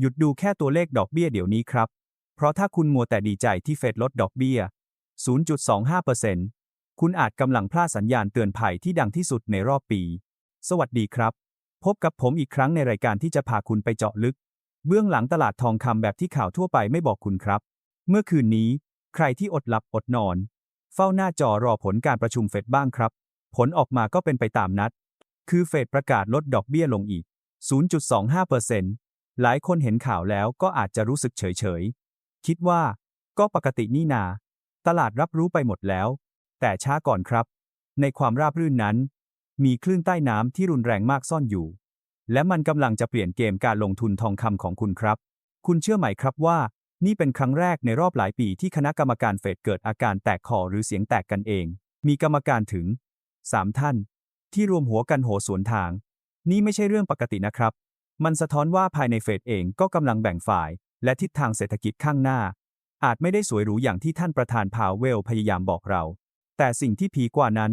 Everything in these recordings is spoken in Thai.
หยุดดูแค่ตัวเลขดอกเบี้ยเดี๋ยวนี้ครับ เพราะถ้าคุณมัวแต่ดีใจที่เฟดลดดอกเบี้ย 0.25%คุณอาจกำลังพลาดสัญญาณเตือนภัยที่ดังที่สุดในรอบปี สวัสดีครับ พบกับผมอีกครั้งในรายการที่จะพาคุณไปเจาะลึก เบื้องหลังตลาดทองคำแบบที่ข่าวทั่วไปไม่บอกคุณครับ เมื่อคืนนี้ ใครที่อดหลับอดนอน เฝ้าหน้าจอรอผลการประชุมเฟดบ้างครับ ผลออกมาก็เป็นไปตามนัด คือเฟดประกาศลดดอกเบี้ยลงอีก 0.25% หลายคนเห็นข่าวแล้วก็อาจจะรู้สึกเฉยๆคิดว่า ก็ปกตินี่นา ตลาดรับรู้ไปหมดแล้ว แต่ช้าก่อนครับ ในความราบรื่นนั้น มีคลื่นใต้น้ำที่รุนแรงมากซ่อนอยู่ และมันกำลังจะเปลี่ยนเกมการลงทุนทองคำของคุณครับ คุณเชื่อไหมครับว่า นี่เป็นครั้งแรกในรอบหลายปีที่คณะกรรมการเฟดเกิดอาการแตกคอหรือเสียงแตกกันเอง มีกรรมการถึง 3 ท่าน ที่รวมหัวกันโหสวนทาง นี่ไม่ใช่เรื่องปกตินะครับ มันสะท้อนว่าภายในเฟดเองก็กำลังแบ่งฝ่าย และทิศทางเศรษฐกิจข้างหน้า อาจไม่ได้สวยหรูอย่างที่ท่านประธานพาวเวลพยายามบอกเรา แต่สิ่งที่พีกว่านั้น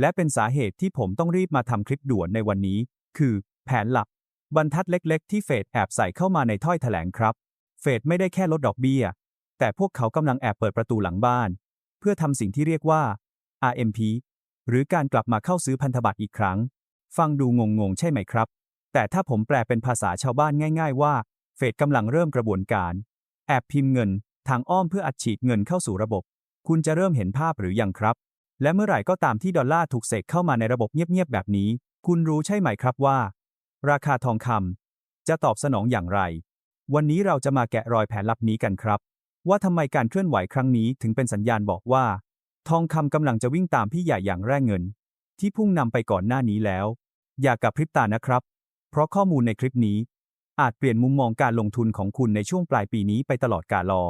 และเป็นสาเหตุที่ผมต้องรีบมาทำคลิปด่วนในวันนี้ คือ แผนหลัก บรรทัดเล็กๆ ที่เฟดแอบใส่เข้ามาในถ้อยแถลงครับ เฟดไม่ได้แค่ลดดอกเบี้ย แต่พวกเขากำลังแอบเปิดประตูหลังบ้าน เพื่อทำสิ่งที่เรียกว่า RMP หรือการกลับมาเข้าซื้อพันธบัตรอีกครั้ง ฟังดูงงๆ ใช่ไหมครับ แต่ถ้าผมแปลเป็นภาษาชาวบ้านง่าย ๆ ว่า เฟดกำลังเริ่มกระบวนการ แอบพิมพ์เงิน ทางอ้อมเพื่ออัดฉีดเงินเข้าสู่ระบบ คุณจะเริ่มเห็นภาพหรือยังครับ และเมื่อไหร่ก็ตามที่ดอลลาร์ถูกเสกเข้ามาในระบบเงียบๆแบบนี้ คุณรู้ใช่ไหมครับว่า ราคาทองคำจะตอบสนองอย่างไร วันนี้เราจะมาแกะรอยแผนลับนี้กันครับ ว่าทำไมการเคลื่อนไหวครั้งนี้ถึงเป็นสัญญาณบอกว่า ทองคำกำลังจะวิ่งตามพี่ใหญ่อย่างแร่เงิน ที่พุ่งนำไปก่อนหน้านี้แล้ว อย่ากระพริบตานะครับ เพราะข้อมูลในคลิปนี้ อาจเปลี่ยนมุมมองการลงทุนของคุณในช่วงปลายปีนี้ไปตลอดกาลอ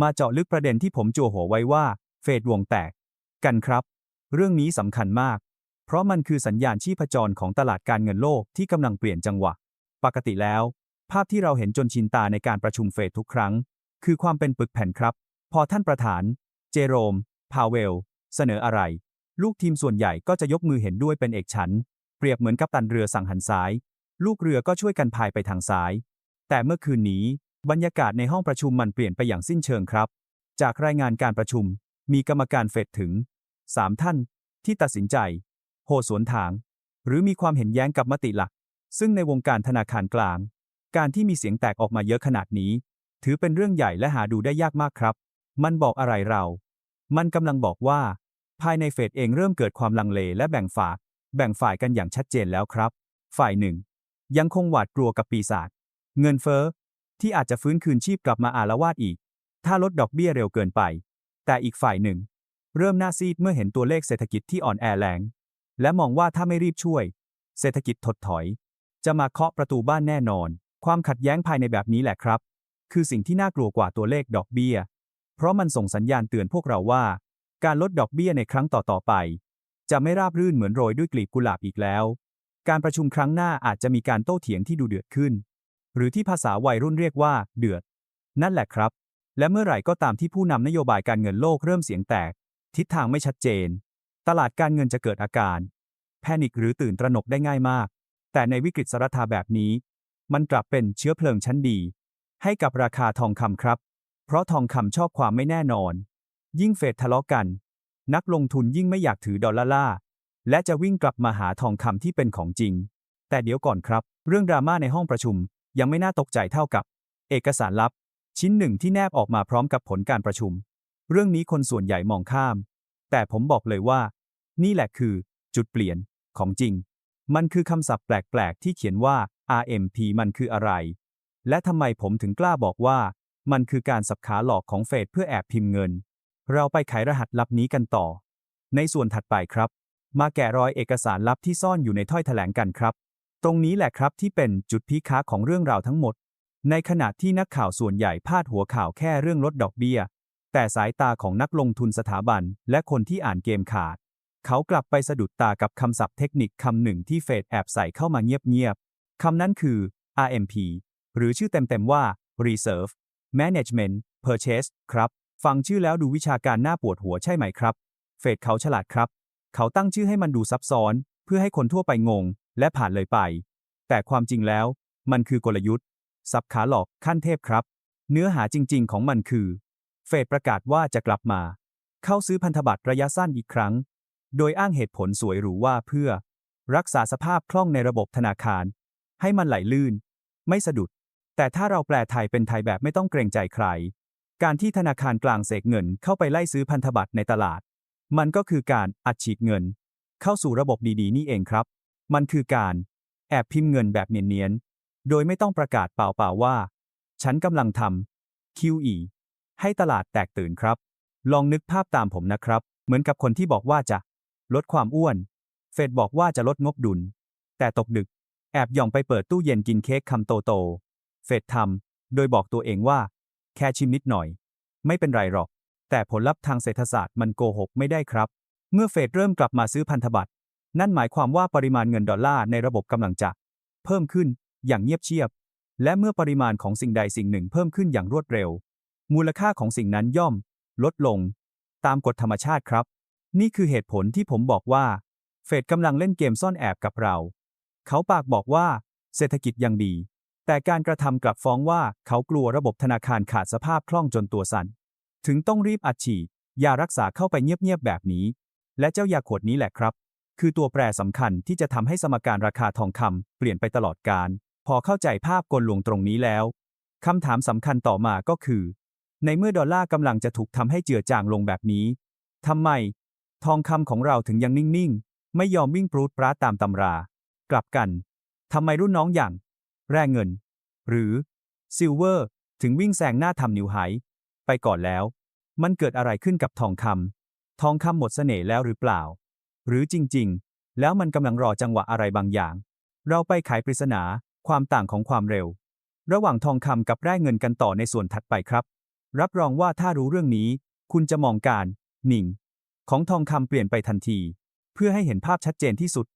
มาเจาะลึกประเด็นที่ผมจั่วหัวไว้ว่า เฟดวงแตก กันครับ เรื่องนี้สำคัญมาก เพราะมันคือสัญญาณชีพจรของตลาดการเงินโลกที่กำลังเปลี่ยนจังหวะ ปกติแล้ว ภาพที่เราเห็นจนชินตาในการประชุมเฟดทุกครั้ง คือความเป็นปึกแผ่นครับ พอท่านประธาน เจโรม พาวเวล เสนออะไร ลูกทีมส่วนใหญ่ก็จะยกมือเห็นด้วยเป็นเอกฉันเปรียบเหมือนกัปตันเรือสั่งหันซ้าย ลูกเรือก็ช่วยกันพายไปทางซ้าย แต่เมื่อคืนนี้บรรยากาศในห้องประชุมมันเปลี่ยนไปอย่างสิ้นเชิงครับ จากรายงานการประชุมมีกรรมการเฟดถึง 3 ท่าน ที่ตัดสินใจ โหสวนทาง หรือมีความเห็นแย้งกับมติหลัก ซึ่งในวงการธนาคารกลาง การที่มีเสียงแตกออกมาเยอะขนาดนี้ ถือเป็นเรื่องใหญ่และหาดูได้ยากมากครับ มันบอกอะไรเรา มันกำลังบอกว่า ภายในเฟดเองเริ่มเกิดความลังเลและแบ่งฝาก แบ่งฝ่ายกันอย่างชัดเจนแล้วครับ ฝ่ายหนึ่ง ยังคงหวาดกลัวกับปีศาจเงินเฟ้อ ที่อาจจะฟื้นคืนชีพกลับมาอาละวาดอีก ถ้าลดดอกเบี้ยเร็วเกินไป แต่อีกฝ่ายหนึ่ง เริ่มหน้าซีดเมื่อเห็นตัวเลขเศรษฐกิจที่อ่อนแอแรง และมองว่าถ้าไม่รีบช่วย เศรษฐกิจถดถอย จะมาเคาะประตูบ้านแน่นอน ความขัดแย้งภายในแบบนี้แหละครับ คือสิ่งที่น่ากลัวกว่าตัวเลขดอกเบี้ย เพราะมันส่งสัญญาณเตือนพวกเราว่า การลดดอกเบี้ยในครั้งต่อๆไป จะไม่ราบรื่นเหมือนโรยด้วยกลีบกุหลาบอีกแล้ว การประชุมครั้งหน้าอาจจะมีการโต้เถียงที่ดูเดือดขึ้น หรือที่ภาษาวัยรุ่นเรียกว่า เดือด นั่นแหละครับ และเมื่อไหร่ก็ตามที่ผู้นำนโยบายการเงินโลกเริ่มเสียงแตก ทิศทางไม่ชัดเจน ตลาดการเงินจะเกิดอาการ แพนิคหรือตื่นตระหนกได้ง่ายมาก แต่ในวิกฤตสารธาแบบนี้ มันกลับเป็นเชื้อเพลิงชั้นดี ให้กับราคาทองคำครับ เพราะทองคำชอบความไม่แน่นอน ยิ่งเฟดทะเลาะกัน นักลงทุนยิ่งไม่อยากถือดอลลาร์ และจะวิ่งกลับมาหาทองคำที่เป็นของจริง แต่เดี๋ยวก่อนครับ เรื่องดราม่าในห้องประชุมยังไม่น่าตกใจเท่ากับ เอกสารลับ ชิ้นหนึ่งที่แนบออกมาพร้อมกับผลการประชุม เรื่องนี้คนส่วนใหญ่มองข้าม แต่ผมบอกเลยว่า นี่แหละคือ จุดเปลี่ยนของจริง มันคือคำศัพท์แปลกๆที่เขียนว่า RMP มันคืออะไร และทำไมผมถึงกล้าบอกว่า มันคือการสับขาหลอกของเฟดเพื่อแอบพิมพ์เงิน เราไปไขรหัสลับนี้กันต่อ ในส่วนถัดไปครับ มาแกะรอยเอกสารลับที่ซ่อนอยู่ในถ้อยแถลงกันครับ ตรงนี้แหละครับที่เป็นจุดพีคาของเรื่องราวทั้งหมด ในขณะที่นักข่าวส่วนใหญ่พาดหัวข่าวแค่เรื่องลดดอกเบี้ย แต่สายตาของนักลงทุนสถาบัน และคนที่อ่านเกมขาด เขากลับไปสะดุดตากับคำศัพท์เทคนิคคำหนึ่งที่เฟดแอบใส่เข้ามาเงียบๆคำนั้นคือ RMP หรือชื่อเต็มๆว่า Reserve Management Purchase ครับ ฟังชื่อแล้วดูวิชาการน่าปวดหัวใช่ไหมครับ เฟดเขาฉลาดครับ เขาตั้งชื่อให้มันดูซับซ้อน เพื่อให้คนทั่วไปงง และผ่านเลยไป แต่ความจริงแล้ว มันคือกลยุทธ์สับขาหลอกขั้นเทพครับ เนื้อหาจริง ๆ ของมันคือ เฟดประกาศว่าจะกลับมา เข้าซื้อพันธบัตรระยะสั้นอีกครั้ง โดยอ้างเหตุผลสวยหรูว่าเพื่อ รักษาสภาพคล่องในระบบธนาคาร ให้มันไหลลื่น ไม่สะดุด แต่ถ้าเราแปลไทยเป็นไทยแบบไม่ต้องเกรงใจใคร การที่ธนาคารกลางเสกเงินเข้าไปไล่ซื้อพันธบัตรในตลาด มันก็คือการอัดฉีดเงิน เข้าสู่ระบบดีๆ นี่เองครับ มันคือการแอบพิมพ์เงินแบบเนียนๆ โดยไม่ต้องประกาศเปล่าๆว่า ฉันกำลังทำ QE ให้ตลาดแตกตื่นครับ ลองนึกภาพตามผมนะครับ เหมือนกับคนที่บอกว่าจะลดความอ้วน เฟดบอกว่าจะลดงบดุล แต่ตกดึก แอบย่องไปเปิดตู้เย็นกินเค้กคำโตๆ เฟดทำโดยบอกตัวเองว่า แค่ชิมนิดหน่อย ไม่เป็นไรหรอก แต่ผลลัพธ์ทางเศรษฐศาสตร์มันโกหกไม่ได้ครับ เมื่อเฟดเริ่มกลับมาซื้อพันธบัตร นั่นหมายความว่าปริมาณเงินดอลลาร์ในระบบกำลังจะ เพิ่มขึ้นอย่างเงียบเชียบ และเมื่อปริมาณของสิ่งใดสิ่งหนึ่งเพิ่มขึ้นอย่างรวดเร็ว มูลค่าของสิ่งนั้นย่อม ลดลง ตามกฎธรรมชาติครับ นี่คือเหตุผลที่ผมบอกว่า เฟดกำลังเล่นเกมซ่อนแอบกับเรา เขาปากบอกว่า เศรษฐกิจยังดี แต่การกระทำกลับฟ้องว่าเขากลัวระบบธนาคารขาดสภาพคล่องจนตัวสั่น ถึงต้องรีบอัดฉีดยารักษาเข้าไปเงียบๆแบบนี้ และเจ้ายาขวดนี้แหละครับ คือตัวแปรสำคัญที่จะทำให้สมการราคาทองคำเปลี่ยนไปตลอดกาลพอเข้าใจภาพกลลวงตรงนี้แล้วคำถามสำคัญต่อมาก็คือ ในเมื่อดอลลาร์กำลังจะถูกทำให้เจือจางลงแบบนี้ทำไม ทองคำของเราถึงยังนิ่งๆ ไม่ยอมวิ่งปรูดปราตามตำรา กลับกันทำไมรุ่นน้องอย่าง แร่เงิน หรือซิลเวอร์ถึงวิ่งแซงหน้าทำนิวไฮ ก่อนแล้ว มันเกิดอะไรขึ้นกับทองคำทองคำหมดเสน่ห์แล้วหรือเปล่า หรือจริงๆ แล้วมันกำลังรอจังหวะอะไรบางอย่าง เราไปไขปริศนาความต่างของความเร็ว ระหว่างทองคำกับแร่เงินกันต่อในส่วนถัดไปครับ รับรองว่าถ้ารู้เรื่องนี้ คุณจะมองการ หนิ่ง ของทองคำเปลี่ยนไปทันที เพื่อให้เห็นภาพชัดเจนที่สุด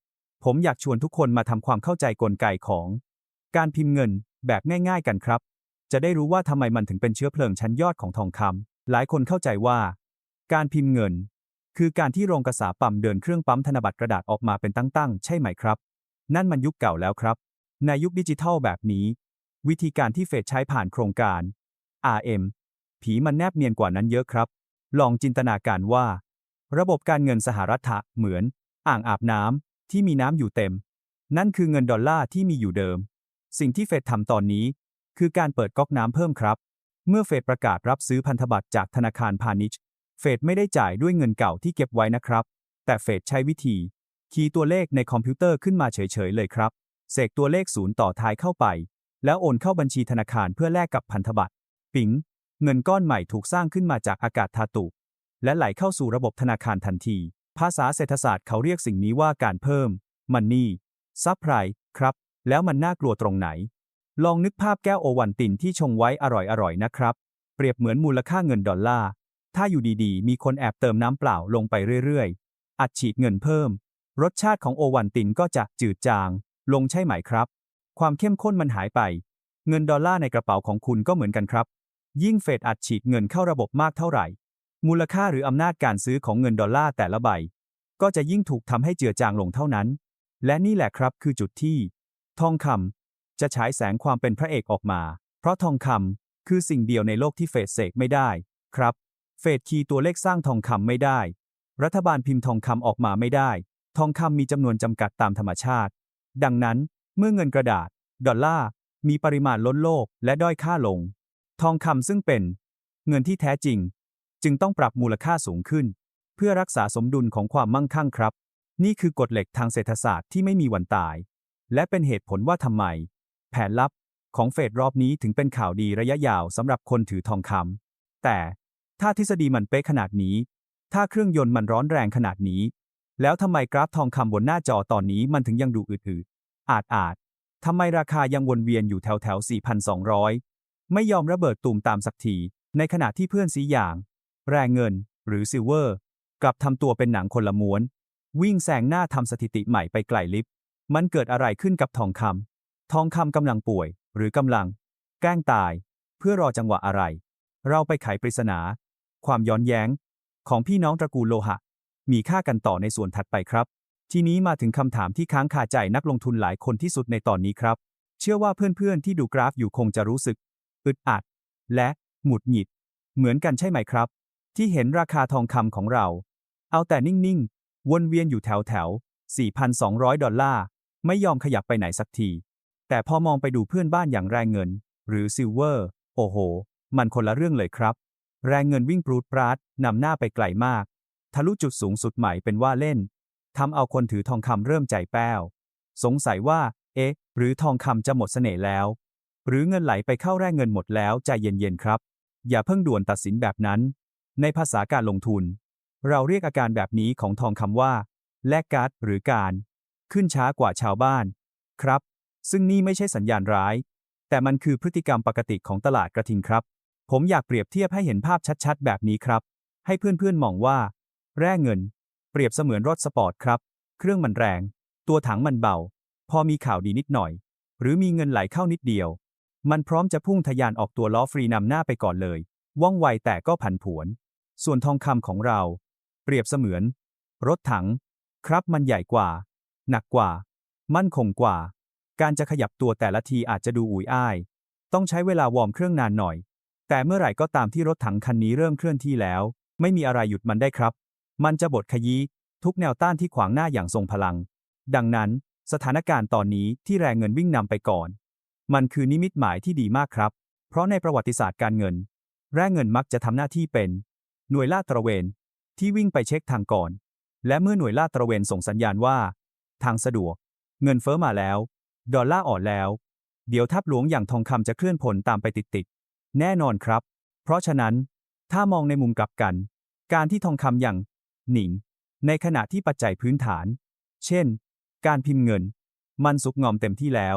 ผมอยากชวนทุกคนมาทำความเข้าใจกลไกของ การพิมพ์เงินแบบง่าย ๆ กันครับ จะได้รู้ว่าทำไมมันถึงเป็นเชื้อเพลิงชั้นยอดของทองคำหลายคนเข้าใจว่า การพิมพ์เงิน คือการที่โรงกษาปั๊มเดินเครื่องปั๊มธนบัตรกระดาษออกมาเป็นตั้งๆ ใช่ไหมครับ นั่นมันยุคเก่าแล้วครับ ในยุคดิจิทัลแบบนี้ วิธีการที่เฟดใช้ผ่านโครงการ RM ผีมันแนบเนียนกว่านั้นเยอะครับ ลองจินตนาการว่า ระบบการเงินสหรัฐะเหมือน อ่างอาบน้ำที่มีน้ำอยู่เต็ม นั่นคือเงินดอลลาร์ที่มีอยู่เดิม สิ่งที่เฟดทำตอนนี้ คือการเปิดก๊อกน้ำเพิ่มครับ เมื่อเฟดประกาศรับซื้อพันธบัตรจากธนาคารพาณิชย์ เฟดไม่ได้จ่ายด้วยเงินเก่าที่เก็บไว้นะครับ แต่เฟดใช้วิธี คีย์ตัวเลขในคอมพิวเตอร์ขึ้นมาเฉยๆเลยครับ เสกตัวเลขศูนย์ต่อท้ายเข้าไป แล้วโอนเข้าบัญชีธนาคารเพื่อแลกกับพันธบัตร ปิง เงินก้อนใหม่ถูกสร้างขึ้นมาจากอากาศธาตุ และไหลเข้าสู่ระบบธนาคารทันที ภาษาเศรษฐศาสตร์เขาเรียกสิ่งนี้ว่าการเพิ่มมันนี่ซับไพรครับ แล้วมันน่ากลัวตรงไหน ลองนึกภาพแก้วโอวันตินที่ชงไว้อร่อยๆนะครับ เปรียบเหมือนมูลค่าเงินดอลลาร์ ถ้าอยู่ดีๆ มีคนแอบเติมน้ำเปล่าลงไปเรื่อยๆ อัดฉีดเงินเพิ่ม รสชาติของโอวันตินก็จะจืดจาง ลงใช่ไหมครับ ความเข้มข้นมันหายไป เงินดอลลาร์ในกระเป๋าของคุณก็เหมือนกันครับ ยิ่งเฟดอัดฉีดเงินเข้าระบบมากเท่าไหร่ มูลค่าหรืออำนาจการซื้อของเงินดอลลาร์แต่ละใบ ก็จะยิ่งถูกทำให้เจือจางลงเท่านั้น และนี่แหละครับคือจุดที่ ทองคำ จะฉายแสงความเป็นพระเอกออกมา เพราะทองคำคือสิ่งเดียวในโลกที่เฟดเสกไม่ได้ ครับ เฟดคีย์ตัวเลขสร้างทองคำไม่ได้ รัฐบาลพิมพ์ทองคำออกมาไม่ได้ ทองคำมีจำนวนจำกัดตามธรรมชาติ ดังนั้นเมื่อเงินกระดาษ ดอลลาร์มีปริมาณล้นโลกและด้อยค่าลง ทองคำซึ่งเป็น เงินที่แท้จริง จึงต้องปรับมูลค่าสูงขึ้น เพื่อรักษาสมดุลของความมั่งคั่งครับ นี่คือกฎเหล็กทางเศรษฐศาสตร์ที่ไม่มีวันตาย และเป็นเหตุผลว่าทำไม แผนลับของเฟดรอบนี้ถึงเป็นข่าวดีระยะยาวสำหรับคนถือทองคำแต่ถ้าทฤษฎีมันเป๊ะขนาดนี้ ถ้าเครื่องยนต์มันร้อนแรงขนาดนี้ แล้วทำไมกราฟทองคำบนหน้าจอตอนนี้มันถึงยังดูอืดๆอาจอาจทำไมราคายังวนเวียนอยู่แถวแถว 4,200 ไม่ยอมระเบิดตูมตามสักที ในขณะที่เพื่อนสีอย่าง แรงเงิน หรือซิลเวอร์ กลับทำตัวเป็นหนังคนละม้วน วิ่งแซงหน้าทำสถิติใหม่ไปไกลลิฟมันเกิดอะไรขึ้นกับทองคำ ทองคำกำลังป่วย หรือกำลัง แกล้งตาย เพื่อรอจังหวะอะไร เราไปไขปริศนา ความย้อนแย้ง ของพี่น้องตระกูลโลหะ มีค่ากันต่อในส่วนถัดไปครับ ทีนี้มาถึงคำถามที่ค้างคาใจนักลงทุนหลายคนที่สุดในตอนนี้ครับ เชื่อว่าเพื่อนๆที่ดูกราฟอยู่คงจะรู้สึก อึดอัด และหงุดหงิด เหมือนกันใช่ไหมครับ ที่เห็นราคาทองคำของเรา เอาแต่นิ่งๆวนเวียนอยู่แถวแถวๆ4,200 ดอลลาร์ไม่ยอมขยับไปไหนสักที แต่พอมองไปดูเพื่อนบ้านอย่างแรงเงิน หรือซิลเวอร์ โอ้โห มันคนละเรื่องเลยครับ แรงเงินวิ่งปรูดปราดนำหน้าไปไกลมาก ทะลุจุดสูงสุดใหม่เป็นว่าเล่นทำเอาคนถือทองคำเริ่มใจแป้ว สงสัยว่า เอ๊ะ หรือทองคำจะหมดเสน่ห์แล้ว หรือเงินไหลไปเข้าแร่เงินหมดแล้วใจเย็นๆครับ อย่าเพิ่งด่วนตัดสินแบบนั้น ในภาษาการลงทุน เราเรียกอาการแบบนี้ของทองคำว่า แลกการ์ดหรือการ ขึ้นช้ากว่าชาวบ้าน ครับ ซึ่งนี่ไม่ใช่สัญญาณร้าย แต่มันคือพฤติกรรมปกติของตลาดกระทิงครับ ผมอยากเปรียบเทียบให้เห็นภาพชัดๆ แบบนี้ครับ ให้เพื่อนๆมองว่า แร่เงิน เปรียบเสมือนรถสปอร์ตครับ เครื่องมันแรง ตัวถังมันเบา พอมีข่าวดีนิดหน่อย หรือมีเงินไหลเข้านิดเดียว มันพร้อมจะพุ่งทะยานออกตัวล้อฟรีนำหน้าไปก่อนเลย ว่องไวแต่ก็ผันผวน ส่วนทองคำของเรา เปรียบเสมือน รถถัง ครับมันใหญ่กว่า หนักกว่า มั่นคงกว่า การจะขยับตัวแต่ละทีอาจจะดูอุ่ยอ้าย ต้องใช้เวลาวอร์มเครื่องนานหน่อย แต่เมื่อไหร่ก็ตามที่รถถังคันนี้เริ่มเคลื่อนที่แล้ว ไม่มีอะไรหยุดมันได้ครับ มันจะบดขยี้ทุกแนวต้านที่ขวางหน้าอย่างทรงพลัง ดังนั้น สถานการณ์ตอนนี้ที่แรงเงินวิ่งนำไปก่อน มันคือนิมิตหมายที่ดีมากครับ เพราะในประวัติศาสตร์การเงิน แร่เงินมักจะทำหน้าที่เป็น หน่วยลาดตระเวน ที่วิ่งไปเช็คทางก่อน และเมื่อหน่วยลาดตระเวนส่งสัญญาณว่า ทางสะดวก เงินเฟ้อมาแล้ว ดอลลาร์อ่อนแล้ว เดี๋ยวทับหลวงอย่างทองคำจะเคลื่อนผลตามไปติดๆ แน่นอนครับ เพราะฉะนั้น ถ้ามองในมุมกลับกัน การที่ทองคำอย่าง หนิง ในขณะที่ปัจจัยพื้นฐาน เช่น การพิมพ์เงิน มันสุกงอมเต็มที่แล้ว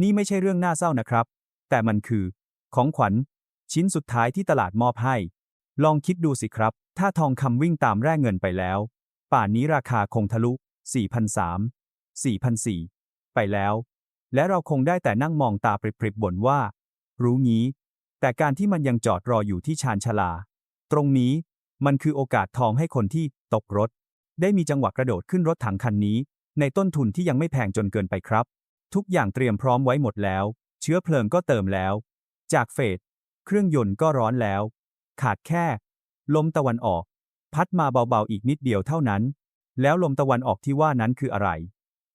นี่ไม่ใช่เรื่องน่าเศร้านะครับ แต่มันคือ ของขวัญ ชิ้นสุดท้ายที่ตลาดมอบให้ ลองคิดดูสิครับ ถ้าทองคำวิ่งตามแร่เงินไปแล้ว ป่านนี้ราคาคงทะลุ4,300 4,400ไปแล้ว และเราคงได้แต่นั่งมองตาปริบๆบ่นว่า รู้งี้ แต่การที่มันยังจอดรออยู่ที่ชานชาลา ตรงนี้มันคือโอกาสทองให้คนที่ตกรถ ได้มีจังหวะกระโดดขึ้นรถถังคันนี้ ในต้นทุนที่ยังไม่แพงจนเกินไปครับ ทุกอย่างเตรียมพร้อมไว้หมดแล้ว เชื้อเพลิงก็เติมแล้ว จากเฟสเครื่องยนต์ก็ร้อนแล้ว ขาดแค่ ลมตะวันออก พัดมาเบาๆอีกนิดเดียวเท่านั้น แล้วลมตะวันออกที่ว่านั้นคืออะไร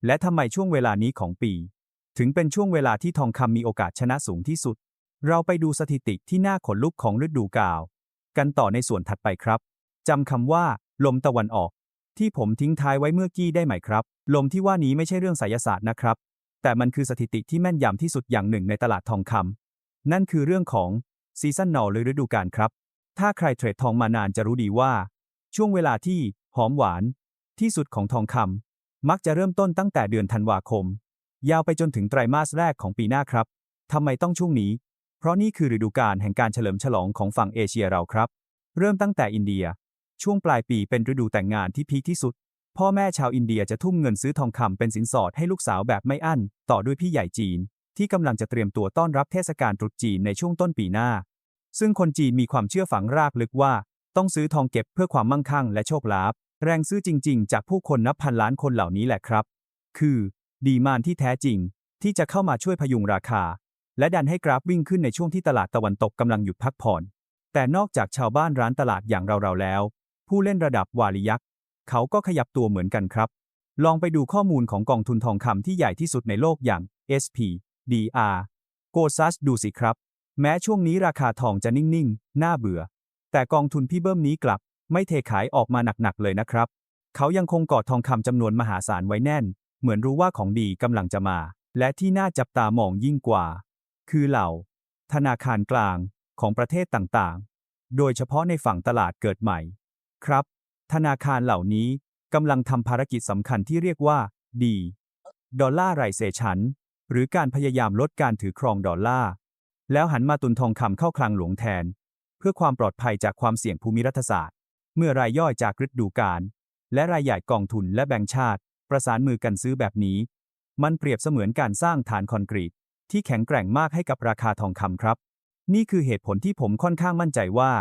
และทำไมช่วงเวลานี้ของปี ถึงเป็นช่วงเวลาที่ทองคำมีโอกาสชนะสูงที่สุด เราไปดูสถิติที่น่าขนลุกของฤดูกาลกันต่อในส่วนถัดไปครับจำคำว่า ลมตะวันออก ที่ผมทิ้งท้ายไว้เมื่อกี้ได้ไหมครับ ลมที่ว่านี้ไม่ใช่เรื่องไสยศาสตร์นะครับ แต่มันคือสถิติที่แม่นยำที่สุดอย่างหนึ่งในตลาดทองคำนั่นคือเรื่องของซีซันนอลหรือฤดูกาลครับ ถ้าใครเทรดทองมานานจะรู้ดีว่า ช่วงเวลาที่หอมหวาน ที่สุดของทองคำมักจะเริ่มต้นตั้งแต่เดือนธันวาคม ยาวไปจนถึงไตรมาสแรกของปีหน้าครับ ทำไมต้องช่วงนี้ เพราะนี่คือฤดูกาลแห่งการเฉลิมฉลองของฝั่งเอเชียเราครับ เริ่มตั้งแต่อินเดีย ช่วงปลายปีเป็นฤดูแต่งงานที่พีคที่สุด พ่อแม่ชาวอินเดียจะทุ่มเงินซื้อทองคำเป็นสินสอดให้ลูกสาวแบบไม่อั้น ต่อด้วยพี่ใหญ่จีน ที่กำลังจะเตรียมตัวต้อนรับเทศกาลตรุษจีนในช่วงต้นปีหน้า ซึ่งคนจีนมีความเชื่อฝังรากลึกว่า ต้องซื้อทองเก็บเพื่อความมั่งคั่งและโชคลาภ แรงซื้อจริง ๆ จากผู้คนนับพันล้านคนเหล่านี้แหละครับ คือ ดีมานที่แท้จริง ที่จะเข้ามาช่วยพยุงราคา และดันให้กราฟวิ่งขึ้นในช่วงที่ตลาดตะวันตกกำลังหยุดพักผ่อน แต่นอกจากชาวบ้านร้านตลาดอย่างเราๆแล้ว ผู้เล่นระดับวาลิยักษ์เขาก็ขยับตัวเหมือนกันครับ ลองไปดูข้อมูลของกองทุนทองคำที่ใหญ่ที่สุดในโลกอย่าง SP DR g o s a s ดูสิครับ แม้ช่วงนี้ราคาทองจะนิ่งๆ น่าเบื่อ แต่กองทุนพี่เบิ้มนี้กลับ ไม่เทขายออกมาหนักๆเลยนะครับ เขายังคงกอดทองคำจำนวนมหาศาลไว้แน่น เหมือนรู้ว่าของดีกำลังจะมา และที่น่าจับตามองยิ่งกว่า คือเหล่า ธนาคารกลางของประเทศต่างๆ โดยเฉพาะในฝั่งตลาดเกิดใหม่ ครับ ธนาคารเหล่านี้กำลังทำภารกิจสำคัญที่เรียกว่าดีดอลลาร์ไรเซชันหรือการพยายามลดการถือครองดอลลาร์ แล้วหันมาตุนทองคำเข้าคลังหลวงแทน เพื่อความปลอดภัยจากความเสี่ยงภูมิรัฐศาสตร์ เมื่อรายย่อยจากฤดูกาลและรายใหญ่กองทุนและแบงก์ชาติ ประสานมือกันซื้อแบบนี้ มันเปรียบเสมือนการสร้างฐานคอนกรีต ที่แข็งแกร่งมากให้กับราคาทองคำครับ นี่คือเหตุผลที่ผมค่อนข้างมั่นใจว่า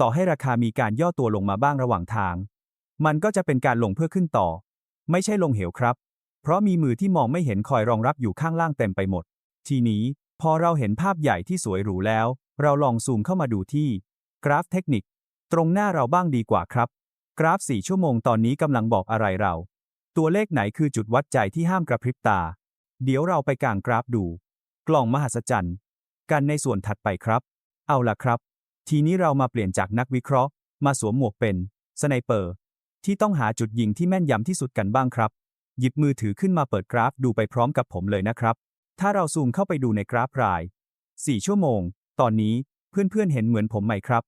ต่อให้ราคามีการย่อตัวลงมาบ้างระหว่างทาง มันก็จะเป็นการลงเพื่อขึ้นต่อ ไม่ใช่ลงเหวครับ เพราะมีมือที่มองไม่เห็นคอยรองรับอยู่ข้างล่างเต็มไปหมด ทีนี้พอเราเห็นภาพใหญ่ที่สวยหรูแล้ว เราลองซูมเข้ามาดูที่ กราฟเทคนิค ตรงหน้าเราบ้างดีกว่าครับ กราฟ 4 ชั่วโมงตอนนี้กำลังบอกอะไรเรา ตัวเลขไหนคือจุดวัดใจที่ห้ามกระพริบตา เดี๋ยวเราไปกางกราฟดู กล่องมหัศจรรย์ กันในส่วนถัดไปครับ เอาล่ะครับ ทีนี้เรามาเปลี่ยนจากนักวิเคราะห์ มาสวมหมวกเป็นสไนเปอร์ ที่ต้องหาจุดยิงที่แม่นยำที่สุดกันบ้างครับ หยิบมือถือขึ้นมาเปิดกราฟดูไปพร้อมกับผมเลยนะครับ ถ้าเราซูมเข้าไปดูในกราฟราย 4 ชั่วโมง ตอนนี้เพื่อนๆเห็นเหมือนผมไหมครับ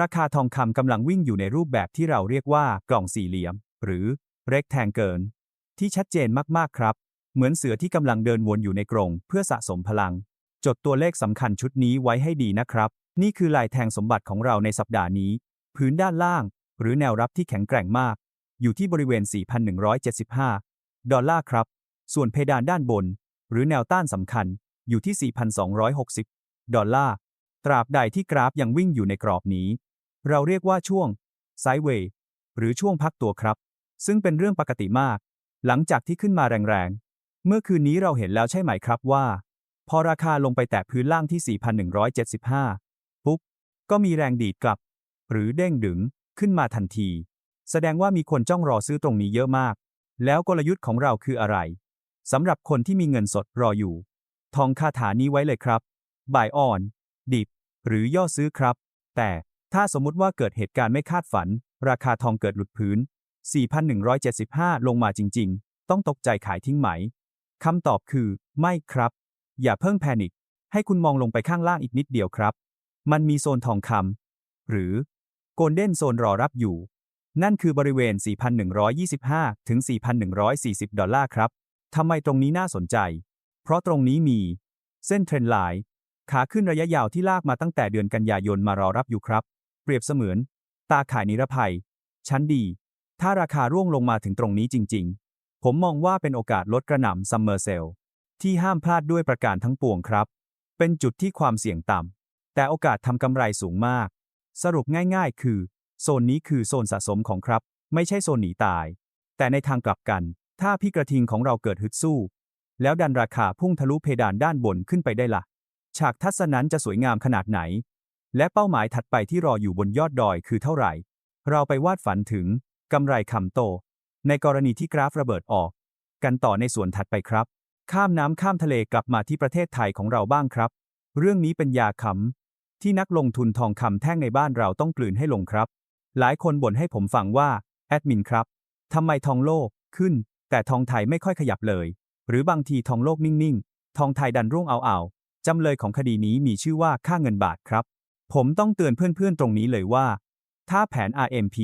ราคาทองคำกำลังวิ่งอยู่ในรูปแบบที่เราเรียกว่ากล่องสี่เหลี่ยม หรือ rectangle ที่ชัดเจนมากๆครับ เหมือนเสือที่กำลังเดินวนอยู่ในกรง เพื่อสะสมพลัง จดตัวเลขสำคัญชุดนี้ไว้ให้ดีนะครับ นี่คือลายแทงสมบัติของเราในสัปดาห์นี้ พื้นด้านล่าง หรือแนวรับที่แข็งแกร่งมาก อยู่ที่บริเวณ 4,175 ดอลลาร์ครับ ส่วนเพดานด้านบน หรือแนวต้านสำคัญ อยู่ที่ 4,260 ดอลลาร์ ตราบใดที่กราฟยังวิ่งอยู่ในกรอบนี้ เราเรียกว่าช่วงไซด์เวย์หรือช่วงพักตัวครับ ซึ่งเป็นเรื่องปกติมาก หลังจากที่ขึ้นมาแรงๆ เมื่อคืนนี้เราเห็นแล้วใช่ไหมครับว่า พอราคาลงไปแตะพื้นล่างที่ 4,175 ปุ๊บ ก็มีแรงดีดกลับ หรือเด้งดึงขึ้นมาทันที แสดงว่ามีคนจ้องรอซื้อตรงนี้เยอะมาก แล้วกลยุทธ์ของเราคืออะไรสำหรับคนที่มีเงินสดรออยู่ ทองคาถานี้ไว้เลยครับ บ่ายอ่อน ดิบ หรือย่อซื้อครับ แต่ถ้าสมมุติว่าเกิดเหตุการณ์ไม่คาดฝัน ราคาทองเกิดหลุดพื้น 4,175 ลงมาจริง ๆ ต้องตกใจขายทิ้งไหม คำตอบคือ ไม่ครับ อย่าเพิ่งแพนิค ให้คุณมองลงไปข้างล่างอีกนิดเดียวครับ มันมีโซนทองคำ หรือโกลเด้นโซนรอรับอยู่ นั่นคือบริเวณ 4,125 ถึง 4,140 ดอลลาร์ครับ ทำไมตรงนี้น่าสนใจ เพราะตรงนี้มี เส้นเทรนไลน์ขาขึ้นระยะยาวที่ลากมาตั้งแต่เดือนกันยายนมารอรับอยู่ครับ เปรียบเสมือน ตาขายนิรภัย ชั้นดี ถ้าราคาร่วงลงมาถึงตรงนี้จริง ๆ ผมมองว่าเป็นโอกาสลดกระหน่ำซัมเมอร์เซลที่ห้ามพลาดด้วยประการทั้งปวงครับ เป็นจุดที่ความเสี่ยงต่ำ แต่โอกาสทำกำไรสูงมาก สรุปง่ายๆ คือ โซนนี้คือโซนสะสมของครับ ไม่ใช่โซนหนีตาย แต่ในทางกลับกัน ถ้าพี่กระทิงของเราเกิดฮึดสู้ แล้วดันราคาพุ่งทะลุเพดานด้านบนขึ้นไปได้ละ่ะ ฉากทัศน์นั้นจะสวยงามขนาดไหน และเป้าหมายถัดไปที่รออยู่บนยอดดอยคือเท่าไหร่ เราไปวาดฝันถึง กำไรคำโต ในกรณีที่กราฟระเบิดออก กันต่อในส่วนถัดไปครับ ข้ามน้ำข้ามทะเลกลับมาที่ประเทศไทยของเราบ้างครับ เรื่องนี้เป็นยาคำที่นักลงทุนทองคำแท่งในบ้านเราต้องกลืนให้ลงครับ หลายคนบ่นให้ผมฟังว่าแอดมินครับทำไมทองโลกขึ้น แต่ทองไทยไม่ค่อยขยับเลย หรือบางทีทองโลกนิ่งๆ ทองไทยดันร่วงเอาเอาจำเลยของคดีนี้มีชื่อว่าค่าเงินบาทครับ ผมต้องเตือนเพื่อนๆตรงนี้เลยว่า ถ้าแผน RMP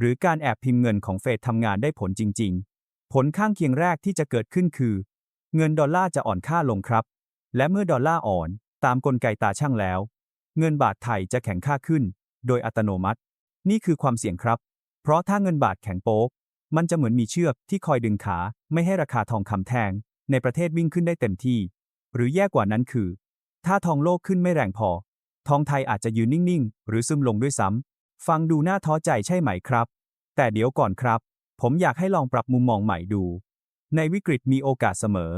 หรือการแอบพิมพ์เงินของเฟดทำงานได้ผลจริง ๆ ผลข้างเคียงแรกที่จะเกิดขึ้นคือ เงินดอลลาร์จะอ่อนค่าลงครับ และเมื่อดอลลาร์อ่อน ตามกลไกตาช่างแล้ว เงินบาทไทยจะแข็งค่าขึ้น โดยอัตโนมัติ นี่คือความเสี่ยงครับ เพราะถ้าเงินบาทแข็งโป๊กมันจะเหมือนมีเชือกที่คอยดึงขา ไม่ให้ราคาทองคำแทง ในประเทศวิ่งขึ้นได้เต็มที่ หรือแย่กว่านั้นคือ ถ้าทองโลกขึ้นไม่แรงพอ ทองไทยอาจจะยืนนิ่ง ๆ หรือซึมลงด้วยซ้ำ ฟังดูน่าท้อใจใช่ไหมครับ แต่เดี๋ยวก่อนครับ ผมอยากให้ลองปรับมุมมองใหม่ดู ในวิกฤตมีโอกาสเสมอ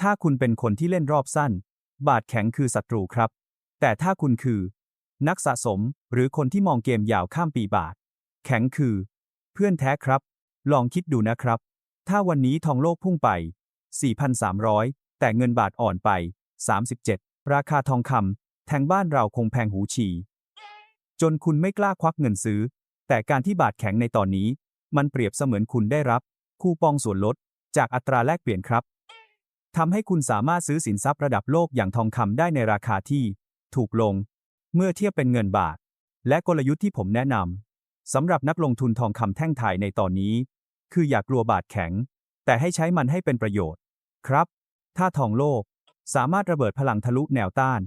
ถ้าคุณเป็นคนที่เล่นรอบสั้น บาทแข็งคือศัตรูครับ แต่ถ้าคุณคือ นักสะสมหรือคนที่มองเกมยาวข้ามปีบาท แข็งคือ เพื่อนแท้ครับ ลองคิดดูนะครับ ถ้าวันนี้ทองโลกพุ่งไป 4,300 แต่เงินบาทอ่อนไป 37 ราคาทองคำแทงบ้านเราคงแพงหูฉี่ จนคุณไม่กล้าควักเงินซื้อ แต่การที่บาทแข็งในตอนนี้ มันเปรียบเสมือนคุณได้รับ คูปองส่วนลด จากอัตราแลกเปลี่ยนครับทำให้คุณสามารถซื้อสินทรัพย์ระดับโลกอย่างทองคำได้ในราคาที่ ถูกลง เมื่อเทียบเป็นเงินบาท และกลยุทธ์ที่ผมแนะนำสำหรับนักลงทุนทองคำแท่งไทยในตอนนี้ คืออย่ากลัวบาทแข็ง แต่ให้ใช้มันให้เป็นประโยชน์ ครับ ถ้าทองโลกสามารถระเบิดพลังทะลุแนวต้าน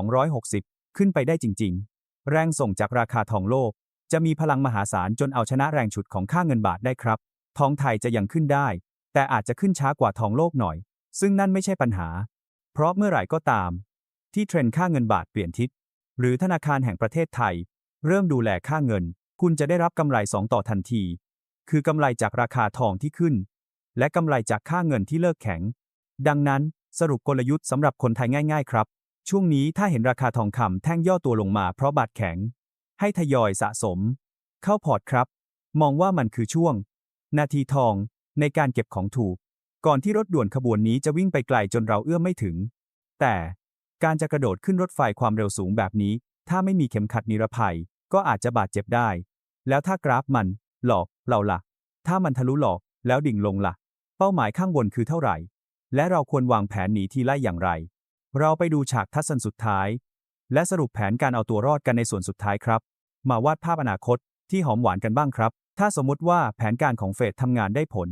4,260 ขึ้นไปได้จริง ๆ แรงส่งจากราคาทองโลก จะมีพลังมหาศาลจนเอาชนะแรงฉุดของค่าเงินบาทได้ครับ ทองไทยจะยังขึ้นได้ แต่อาจจะขึ้นช้ากว่าทองโลกหน่อย ซึ่งนั่นไม่ใช่ปัญหา เพราะเมื่อไหร่ก็ตาม ที่เทรนด์ค่าเงินบาทเปลี่ยนทิศ หรือธนาคารแห่งประเทศไทย เริ่มดูแลค่าเงิน คุณจะได้รับกำไรสองต่อทันที คือกำไรจากราคาทองที่ขึ้น และกำไรจากค่าเงินที่เลิกแข็ง ดังนั้นสรุปกลยุทธ์สำหรับคนไทยง่าย ๆ ครับ ช่วงนี้ถ้าเห็นราคาทองคำแท่งย่อตัวลงมาเพราะบาทแข็ง ให้ทยอยสะสม เข้าพอร์ตครับ มองว่ามันคือช่วง นาทีทองในการเก็บของถูก ก่อนที่รถด่วนขบวนนี้จะวิ่งไปไกลจนเราเอื้อมไม่ถึง แต่การจะกระโดดขึ้นรถไฟความเร็วสูงแบบนี้ ถ้าไม่มีเข็มขัดนิรภัย ก็อาจจะบาดเจ็บได้ แล้วถ้ากราฟมัน หลอกเราล่ะ ถ้ามันทะลุหลอกแล้วดิ่งลงล่ะ เป้าหมายข้างบนคือเท่าไหร่ และเราควรวางแผนหนีทีไล่อย่างไร เราไปดูฉากทัศน์สุดท้าย และสรุปแผนการเอาตัวรอดกันในส่วนสุดท้ายครับ มาวาดภาพอนาคตที่หอมหวานกันบ้างครับ ถ้าสมมติว่าแผนการของเฟดทำงานได้ผล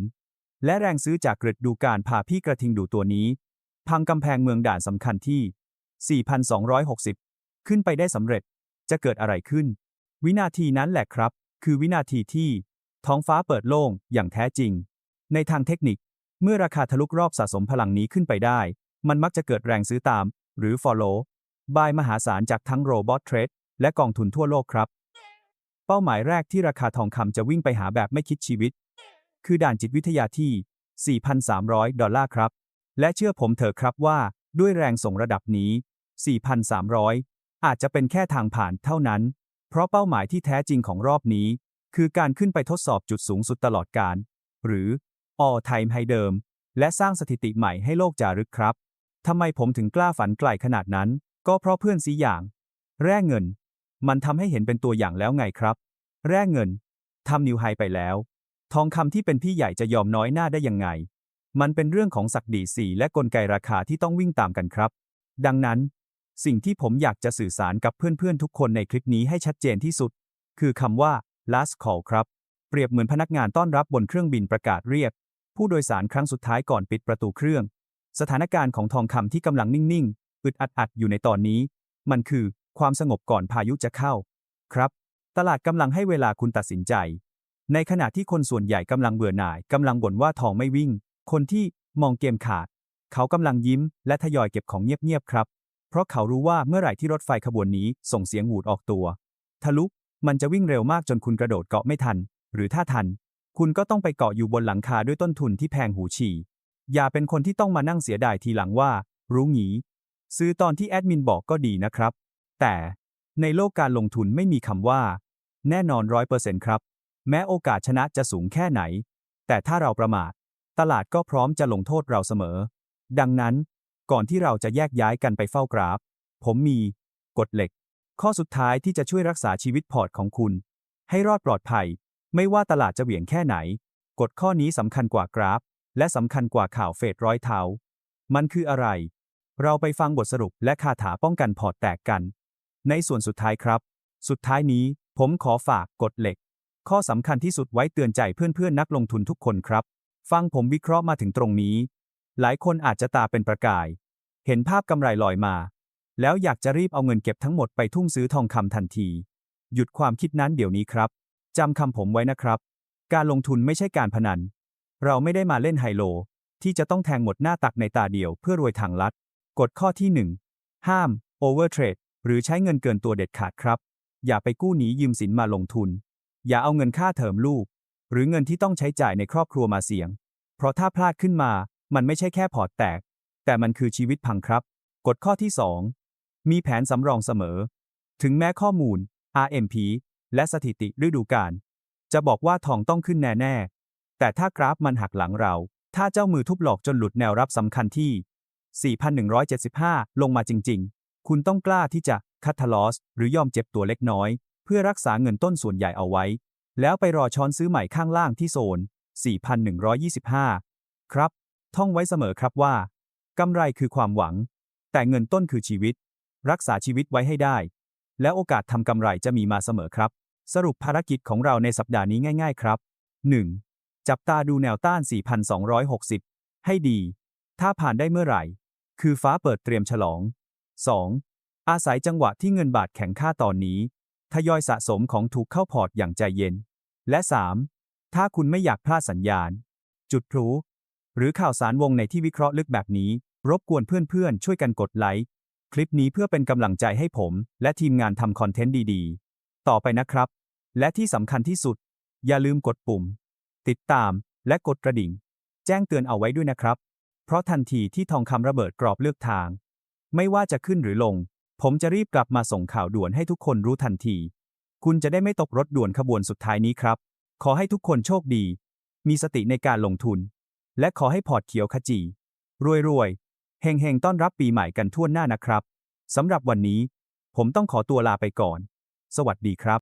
และแรงซื้อจากกฤษดูการพาพี่กระทิงดูตัวนี้ พังกำแพงเมืองด่านสำคัญที่ 4,260 ขึ้นไปได้สำเร็จ จะเกิดอะไรขึ้น วินาทีนั้นแหละครับ คือวินาทีที่ ท้องฟ้าเปิดโล่งอย่างแท้จริง ในทางเทคนิค เมื่อราคาทะลุรอบสะสมพลังนี้ขึ้นไปได้ มันมักจะเกิดแรงซื้อตาม หรือ follow บายมหาศาลจากทั้งโรบอทเทรดและกองทุนทั่วโลกครับ เป้าหมายแรกที่ราคาทองคำจะวิ่งไปหาแบบไม่คิดชีวิต คือด่านจิตวิทยาที่ 4,300 ดอลลาร์ครับ และเชื่อผมเถอะครับว่าด้วยแรงส่งระดับนี้ 4,300 อาจจะเป็นแค่ทางผ่านเท่านั้น เพราะเป้าหมายที่แท้จริงของรอบนี้ คือการขึ้นไปทดสอบจุดสูงสุดตลอดการ หรือ all time high เดิม และสร้างสถิติใหม่ให้โลกจารึกครับ ทำไมผมถึงกล้าฝันไกลขนาดนั้น ก็เพราะเพื่อนซีอย่าง แร่เงิน มันทำให้เห็นเป็นตัวอย่างแล้วไงครับ แร่เงินทำนิวไฮไปแล้ว ทองคำที่เป็นพี่ใหญ่จะยอมน้อยหน้าได้ยังไง มันเป็นเรื่องของศักดิ์ศรีและกลไกราคาที่ต้องวิ่งตามกันครับ ดังนั้น สิ่งที่ผมอยากจะสื่อสารกับเพื่อนๆทุกคนในคลิปนี้ให้ชัดเจนที่สุด คือคำว่า last call ครับ เปรียบเหมือนพนักงานต้อนรับบนเครื่องบินประกาศเรียก ผู้โดยสารครั้งสุดท้ายก่อนปิดประตูเครื่อง สถานการณ์ของทองคำที่กำลังนิ่งๆ อึดอัดๆ อยู่ในตอนนี้ มันคือความสงบก่อนพายุจะเข้า ครับ ตลาดกำลังให้เวลาคุณตัดสินใจ ในขณะที่คนส่วนใหญ่กำลังเบื่อหน่ายกำลังบ่นว่าทองไม่วิ่ง คนที่มองเกมขาด เขากำลังยิ้ม และทยอยเก็บของเงียบๆ ครับ เพราะเขารู้ว่าเมื่อไหร่ที่รถไฟขบวนนี้ส่งเสียงหวูดออกตัว ทะลุ มันจะวิ่งเร็วมากจนคุณกระโดดเกาะไม่ทัน หรือถ้าทัน คุณก็ต้องไปเกาะอยู่บนหลังคาด้วยต้นทุนที่แพงหูฉี่ อย่าเป็นคนที่ต้องมานั่งเสียดายทีหลังว่า รู้งี้ซื้อตอนที่แอดมินบอกก็ดีนะครับ แต่ในโลกการลงทุนไม่มีคำว่า แน่นอนร้อยเปอร์เซ็นต์ครับ แม้โอกาสชนะจะสูงแค่ไหน แต่ถ้าเราประมาท ตลาดก็พร้อมจะลงโทษเราเสมอ ดังนั้น ก่อนที่เราจะแยกย้ายกันไปเฝ้ากราฟ ผมมี กฎเหล็ก ข้อสุดท้ายที่จะช่วยรักษาชีวิตพอร์ตของคุณ ให้รอดปลอดภัย ไม่ว่าตลาดจะเหวี่ยงแค่ไหน กฎข้อนี้สำคัญกว่ากราฟ และสำคัญกว่าข่าวเฟดร้อยเท้า มันคืออะไร เราไปฟังบทสรุปและคาถาป้องกันพอร์ตแตกกัน ในส่วนสุดท้ายครับ สุดท้ายนี้ผมขอฝากกฎเหล็ก ข้อสำคัญที่สุดไว้เตือนใจเพื่อนๆนนักลงทุนทุกคนครับ ฟังผมวิเคราะห์มาถึงตรงนี้ หลายคนอาจจะตาเป็นประกาย เห็นภาพกำไรลอยมา แล้วอยากจะรีบเอาเงินเก็บทั้งหมดไปทุ่มซื้อทองคำทันที หยุดความคิดนั้นเดี๋ยวนี้ครับจำคำผมไว้นะครับ การลงทุนไม่ใช่การพนัน เราไม่ได้มาเล่นไฮโล ที่จะต้องแทงหมดหน้าตักในตาเดียวเพื่อรวยทางลัด กฎข้อที่ 1 ห้าม overtrade หรือใช้เงินเกินตัวเด็ดขาดครับ อย่าไปกู้หนียืมสินมาลงทุน อย่าเอาเงินค่าเทอมลูก หรือเงินที่ต้องใช้จ่ายในครอบครัวมาเสี่ยง เพราะถ้าพลาดขึ้นมา มันไม่ใช่แค่พอร์ตแตก แต่มันคือชีวิตพังครับ กฎข้อที่ 2 มีแผนสำรองเสมอ ถึงแม้ข้อมูล RMP และสถิติฤดูกาลจะบอกว่าทองต้องขึ้นแน่ๆ แต่ถ้ากราฟมันหักหลังเรา ถ้าเจ้ามือทุบหลอกจนหลุดแนวรับสำคัญที่ 4,175 ลงมาจริง ๆ คุณต้องกล้าที่จะคัทลอส หรือยอมเจ็บตัวเล็กน้อย เพื่อรักษาเงินต้นส่วนใหญ่เอาไว้ แล้วไปรอช้อนซื้อใหม่ข้างล่างที่โซน 4,125 ครับ ท่องไว้เสมอครับว่ากำไรคือความหวัง แต่เงินต้นคือชีวิต รักษาชีวิตไว้ให้ได้ แล้วโอกาสทำกำไรจะมีมาเสมอครับ สรุปภารกิจของเราในสัปดาห์นี้ง่าย ๆ ครับ 1. จับตาดูแนวต้าน 4,260 ให้ดี ถ้าผ่านได้เมื่อไหร่ คือฟ้าเปิดเตรียมฉลอง 2. อาศัยจังหวะที่เงินบาทแข็งค่าตอนนี้ ทยอยสะสมของถูกเข้าพอร์ตอย่างใจเย็น และ 3. ถ้าคุณไม่อยากพลาดสัญญาณ จุดพลุหรือข่าวสารวงในที่วิเคราะห์ลึกแบบนี้ รบกวนเพื่อนๆ ช่วยกันกดไลค์ คลิปนี้เพื่อเป็นกำลังใจให้ผม และทีมงานทำคอนเทนต์ดีๆ ต่อไปนะครับ และที่สำคัญที่สุด อย่าลืมกดปุ่ม ติดตาม และกดกระดิ่ง แจ้งเตือนเอาไว้ด้วยนะครับ เพราะทันทีที่ทองคำระเบิดกรอบเลือกทาง ไม่ว่าจะขึ้นหรือลง ผมจะรีบกลับมาส่งข่าวด่วนให้ทุกคนรู้ทันที คุณจะได้ไม่ตกรถด่วนขบวนสุดท้ายนี้ครับ ขอให้ทุกคนโชคดี มีสติในการลงทุน และขอให้พอร์ตเขียวขจี รวยๆเฮงๆต้อนรับปีใหม่กันทั่วหน้านะครับสำหรับวันนี้ ผมต้องขอตัวลาไปก่อน สวัสดีครับ